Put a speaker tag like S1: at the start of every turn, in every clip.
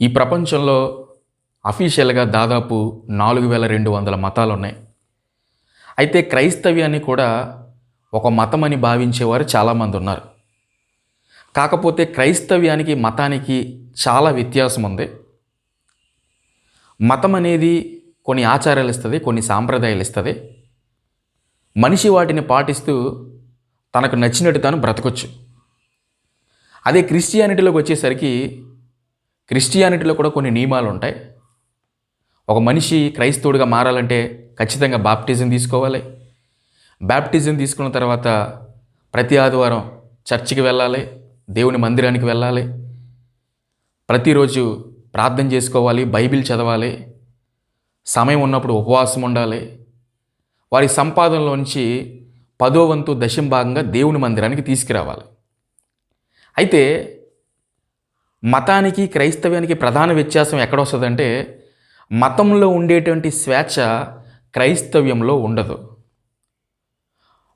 S1: ఈ ప్రపంచంలో అఫీషియల్గా దాదాపు నాలుగు వేల రెండు వందల మతాలు ఉన్నాయి అయితే క్రైస్తవ్యాన్ని కూడా ఒక మతం అని భావించేవారు చాలామంది ఉన్నారు. కాకపోతే క్రైస్తవ్యానికి మతానికి చాలా వ్యత్యాసం ఉంది. మతం అనేది కొన్ని ఆచారాలు ఇస్తుంది కొన్ని సాంప్రదాయాలు ఇస్తుంది. మనిషి వాటిని పాటిస్తూ తనకు నచ్చినట్టు తాను బ్రతకొచ్చు. అదే క్రిస్టియానిటీలోకి వచ్చేసరికి క్రిస్టియానిటీలో కూడా కొన్ని నియమాలు ఉంటాయి. ఒక మనిషి క్రైస్తవుడిగా మారాలంటే ఖచ్చితంగా బాప్టిజం తీసుకోవాలి. బాప్టిజం తీసుకున్న తర్వాత ప్రతి ఆదివారం చర్చికి వెళ్ళాలి దేవుని మందిరానికి వెళ్ళాలి. ప్రతిరోజు ప్రార్థన చేసుకోవాలి బైబిల్ చదవాలి. సమయం ఉన్నప్పుడు ఉపవాసం ఉండాలి. వారి సంపాదనలోంచి పదో వంతు దశం భాగంగా దేవుని మందిరానికి తీసుకురావాలి. అయితే మతానికి క్రైస్తవ్యానికి ప్రధాన వ్యత్యాసం ఎక్కడ వస్తుందంటే మతంలో ఉండేటువంటి స్వేచ్ఛ క్రైస్తవ్యంలో ఉండదు.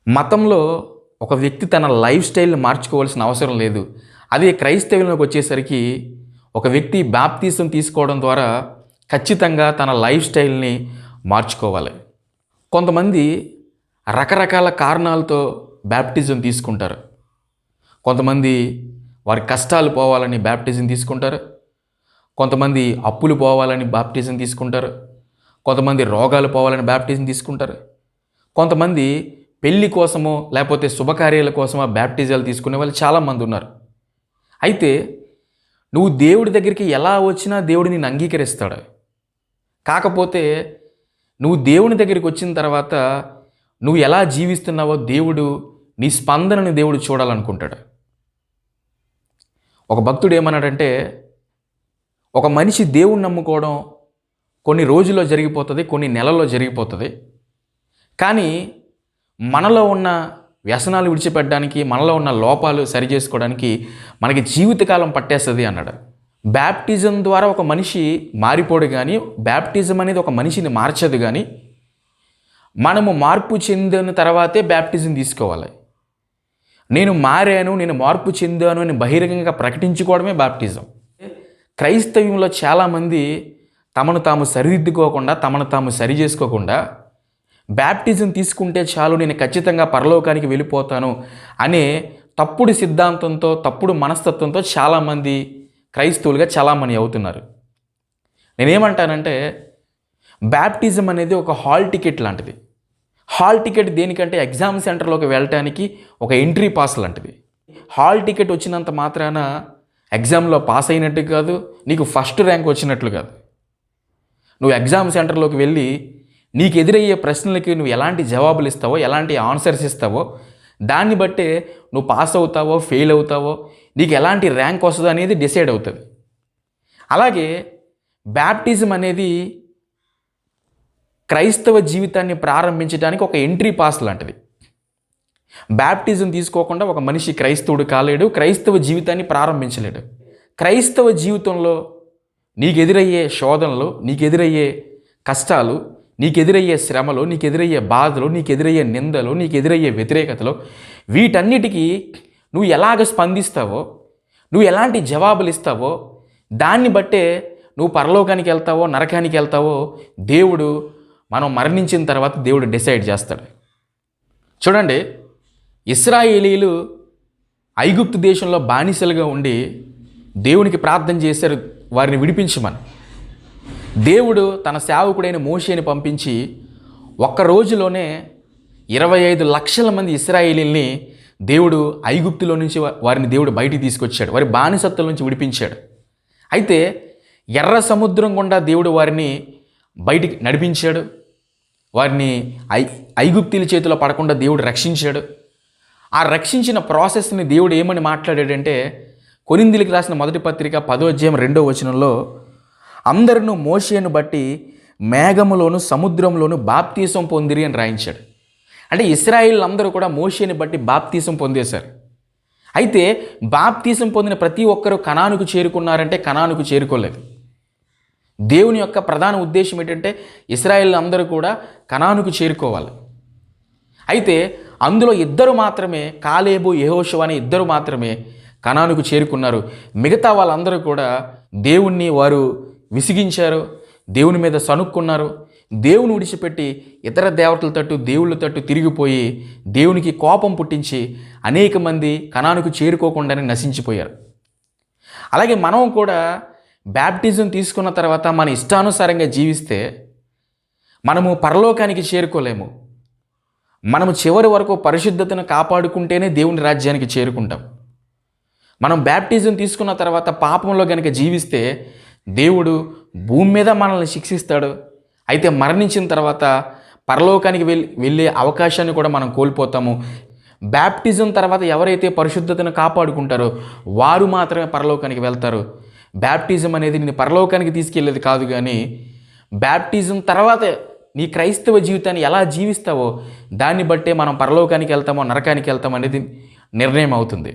S1: మతంలో ఒక వ్యక్తి తన లైఫ్ స్టైల్ని మార్చుకోవాల్సిన అవసరం లేదు. అదే క్రైస్తవ్యంలోకి వచ్చేసరికి ఒక వ్యక్తి బాప్తీసం తీసుకోవడం ద్వారా ఖచ్చితంగా తన లైఫ్ స్టైల్ని మార్చుకోవాలి. కొంతమంది రకరకాల కారణాలతో బ్యాప్టిజం తీసుకుంటారు. కొంతమంది వారి కష్టాలు పోవాలని బ్యాప్టిజం తీసుకుంటారు. కొంతమంది అప్పులు పోవాలని బ్యాప్టిజం తీసుకుంటారు. కొంతమంది రోగాలు పోవాలని బ్యాప్టిజం తీసుకుంటారు. కొంతమంది పెళ్ళి కోసమో లేకపోతే శుభకార్యాల కోసమో బ్యాప్టిజాలు తీసుకునే వాళ్ళు చాలామంది ఉన్నారు. అయితే నువ్వు దేవుడి దగ్గరికి ఎలా వచ్చినా దేవుడు నిన్ను అంగీకరిస్తాడు. కాకపోతే నువ్వు దేవుని దగ్గరికి వచ్చిన తర్వాత నువ్వు ఎలా జీవిస్తున్నావో దేవుడు నీ స్పందనని దేవుడు చూడాలనుకుంటాడు. ఒక భక్తుడు ఏమన్నాడంటే ఒక మనిషి దేవుణ్ణి నమ్ముకోవడం కొన్ని రోజుల్లో జరిగిపోతుంది కొన్ని నెలల్లో జరిగిపోతుంది. కానీ మనలో ఉన్న వ్యసనాలు విడిచిపెట్టడానికి మనలో ఉన్న లోపాలు సరి చేసుకోవడానికి మనకి జీవితకాలం పట్టేస్తుంది అన్నాడు. బ్యాప్టిజం ద్వారా ఒక మనిషి మారిపోడు కానీ బ్యాప్టిజం అనేది ఒక మనిషిని మార్చదు కానీ మనము మార్పు చెందిన తర్వాతే బ్యాప్టిజం తీసుకోవాలి. నేను మారాను నేను మార్పు చెందాను అని బహిరంగంగా ప్రకటించుకోవడమే బాప్టిజం. క్రైస్తవ్యంలో చాలామంది తమను తాము సరిదిద్దుకోకుండా తమను తాము సరి చేసుకోకుండా బ్యాప్టిజం తీసుకుంటే చాలు నేను ఖచ్చితంగా పరలోకానికి వెళ్ళిపోతాను అనే తప్పుడు సిద్ధాంతంతో తప్పుడు మనస్తత్వంతో చాలామంది క్రైస్తవులుగా చాలామంది అవుతున్నారు. నేనేమంటానంటే బ్యాప్టిజం అనేది ఒక హాల్ టికెట్ లాంటిది. హాల్ టికెట్ దేనికంటే ఎగ్జామ్ సెంటర్లోకి వెళ్ళటానికి ఒక ఎంట్రీ పాస్ లాంటిది. హాల్ టికెట్ వచ్చినంత మాత్రాన ఎగ్జామ్లో పాస్ అయినట్టు కాదు నీకు ఫస్ట్ ర్యాంక్ వచ్చినట్లు కాదు. నువ్వు ఎగ్జామ్ సెంటర్లోకి వెళ్ళి నీకు ఎదురయ్యే ప్రశ్నలకి నువ్వు ఎలాంటి జవాబులు ఇస్తావో ఎలాంటి ఆన్సర్స్ ఇస్తావో దాన్ని బట్టే నువ్వు పాస్ అవుతావో ఫెయిల్ అవుతావో నీకు ఎలాంటి ర్యాంక్ వస్తుందో అనేది డిసైడ్ అవుతుంది. అలాగే బ్యాప్టిజం అనేది క్రైస్తవ జీవితాన్ని ప్రారంభించడానికి ఒక ఎంట్రీ పాస్ లాంటిది. బ్యాప్టిజం తీసుకోకుండా ఒక మనిషి క్రైస్తవుడు కాలేడు క్రైస్తవ జీవితాన్ని ప్రారంభించలేడు. క్రైస్తవ జీవితంలో నీకు ఎదురయ్యే శోధనలు నీకు ఎదురయ్యే కష్టాలు నీకు ఎదురయ్యే శ్రమలు నీకు ఎదురయ్యే బాధలు నీకు ఎదురయ్యే నిందలు నీకు ఎదురయ్యే వ్యతిరేకతలు వీటన్నిటికీ నువ్వు ఎలాగ స్పందిస్తావో నువ్వు ఎలాంటి జవాబులు ఇస్తావో దాన్ని బట్టే నువ్వు పరలోకానికి వెళ్తావో నరకానికి వెళ్తావో దేవుడు మనం మరణించిన తర్వాత దేవుడు డిసైడ్ చేస్తాడు. చూడండి ఇస్రాయేలీలు ఐగుప్తు దేశంలో బానిసలుగా ఉండి దేవునికి ప్రార్థన చేశారు వారిని విడిపించమని. దేవుడు తన సేవకుడైన మోషేని పంపించి ఒక్క రోజులోనే ఇరవై ఐదు లక్షల మంది ఇస్రాయేలీల్ని దేవుడు ఐగుప్తులో నుంచి వారిని దేవుడు బయటికి తీసుకొచ్చాడు. వారి బానిసత్వం నుంచి విడిపించాడు. అయితే ఎర్ర సముద్రం గుండా దేవుడు వారిని బయటికి నడిపించాడు. వారిని ఐ ఐగుప్తీల చేతిలో పడకుండా దేవుడు రక్షించాడు. ఆ రక్షించిన ప్రాసెస్ని దేవుడు ఏమని మాట్లాడాడంటే కొరిందిలికి రాసిన మొదటి పత్రిక పదో అధ్యాయం రెండో వచనంలో అందరినూ మోషేను బట్టి మేఘములోను సముద్రంలోను బాప్తీసం పొందిరి అని రాయించాడు. అంటే ఇస్రాయిల్ అందరూ కూడా మోషేని బట్టి బాప్తీసం పొందేశారు. అయితే బాప్తీసం పొందిన ప్రతి ఒక్కరూ కణానుకు చేరుకున్నారంటే కణానుకు చేరుకోలేదు. దేవుని యొక్క ప్రధాన ఉద్దేశం ఏంటంటే ఇస్రాయేల్ అందరూ కూడా కణానుకు చేరుకోవాలి. అయితే అందులో ఇద్దరు మాత్రమే కాలేబు యహోషు అనే ఇద్దరు మాత్రమే కణానుకు చేరుకున్నారు. మిగతా వాళ్ళందరూ కూడా దేవుణ్ణి వారు విసిగించారు దేవుని మీద సనుక్కున్నారు దేవుని విడిచిపెట్టి ఇతర దేవతల తట్టు దేవుళ్ళ తట్టు తిరిగిపోయి దేవునికి కోపం పుట్టించి అనేక మంది కణానికి చేరుకోకుండానే నశించిపోయారు. అలాగే మనం కూడా బ్యాప్టిజం తీసుకున్న తర్వాత మన ఇష్టానుసారంగా జీవిస్తే మనము పరలోకానికి చేరుకోలేము. మనము చివరి వరకు పరిశుద్ధతను కాపాడుకుంటేనే దేవుని రాజ్యానికి చేరుకుంటాం. మనం బ్యాప్టిజం తీసుకున్న తర్వాత పాపంలో కనుక జీవిస్తే దేవుడు భూమి మీద మనల్ని శిక్షిస్తాడు. అయితే మరణించిన తర్వాత పరలోకానికి వెళ్ళి వెళ్ళే అవకాశాన్ని కూడా మనం కోల్పోతాము. బ్యాప్టిజం తర్వాత ఎవరైతే పరిశుద్ధతను కాపాడుకుంటారో వారు మాత్రమే పరలోకానికి వెళ్తారు. బ్యాప్టిజం అనేది నేను పరలోకానికి తీసుకెళ్ళేది కాదు కానీ బ్యాప్టిజం తర్వాత నీ క్రైస్తవ జీవితాన్ని ఎలా జీవిస్తావో దాన్ని బట్టే మనం పరలోకానికి వెళ్తామో నరకానికి వెళ్తామో అనేది నిర్ణయం అవుతుంది.